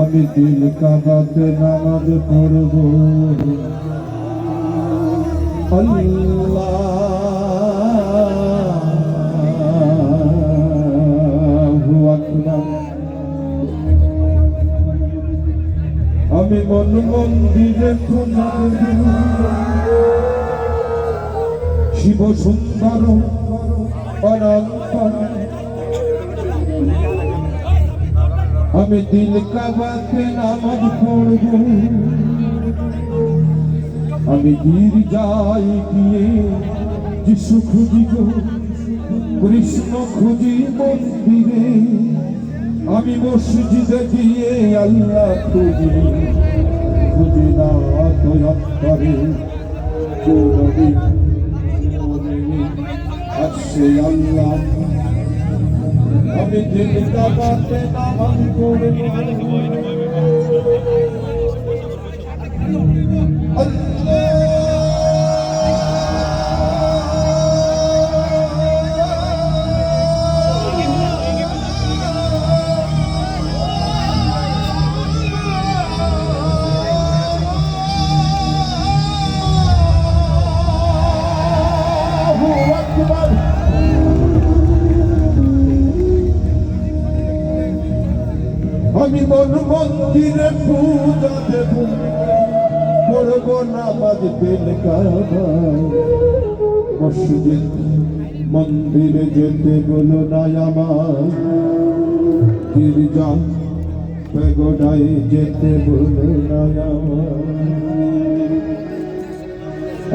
আমি দিল কাবাতে নামাজ পড়ব। আমি মন মন্দিরে শিব সুন্দর আমি দিল কাবাতে নামাজ পড়ব। আমি গির যাই গিয়ে যিশু খুঁজিব কৃষ্ণ খুঁজি মন্দিরে। আমি মসজিদে গিয়ে আল্লাহ খুঁজি খুঁজি না তো অন্তরে আমি দিল মন মন্দিরে পূজা দেব। করব নামাজ মসজিদ, মন্দিরে যেতে বলো না আমার গির্জা যেতে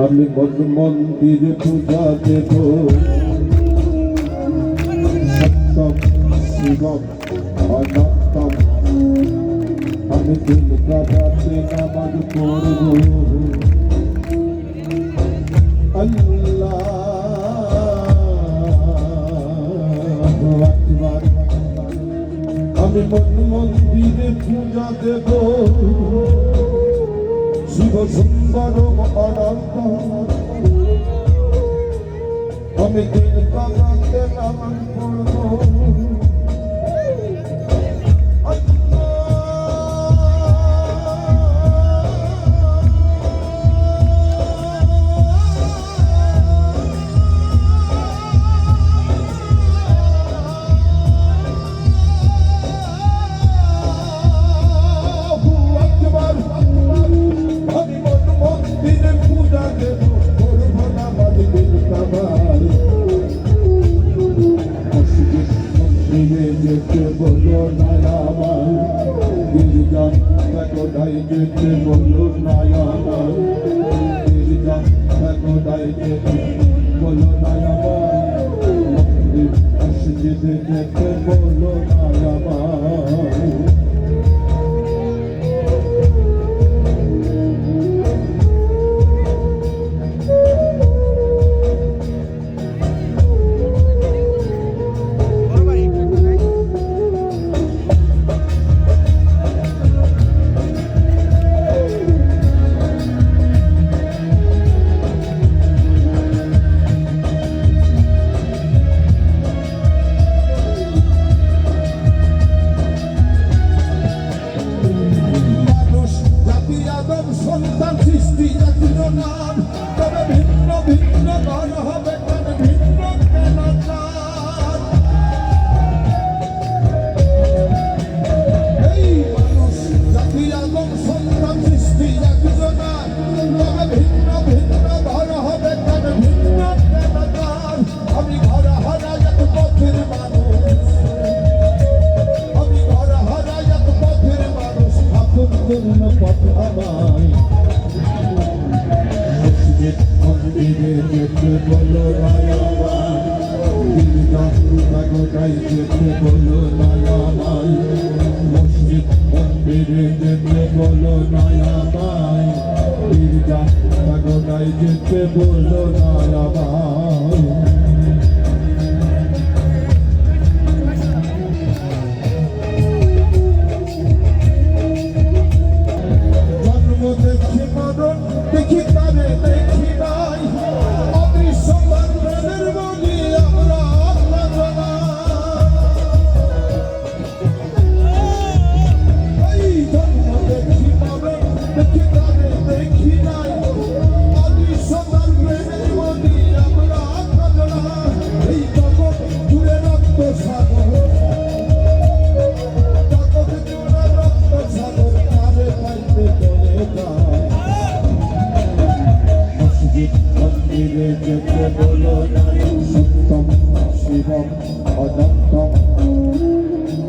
আমি মন মন্দিরে পূজা দেব। সত্যম শিবম দিল কাবাতে নামাজ পড়ব আমি মন মন্দিরে পূজা দেব শিব সুন্দর অনন্ত আমি দিল কাবাতে নামাজ পড়ব। বলো নায়ামান গিরিজা কোথায় যেতে বলো নায়ামান গির্জা কোথায় যেতে সন্তান সৃষ্টি জাতির নাম। আমায় বলো মসজিদ মন্দিরে যেতে বলো রায়াবাই গির্জা গোটাই যেতে বলো রায়াবাই জন্ম যেতে বলো সত্যম শিবম অনন্তম।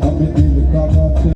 আমি দিল কামাতে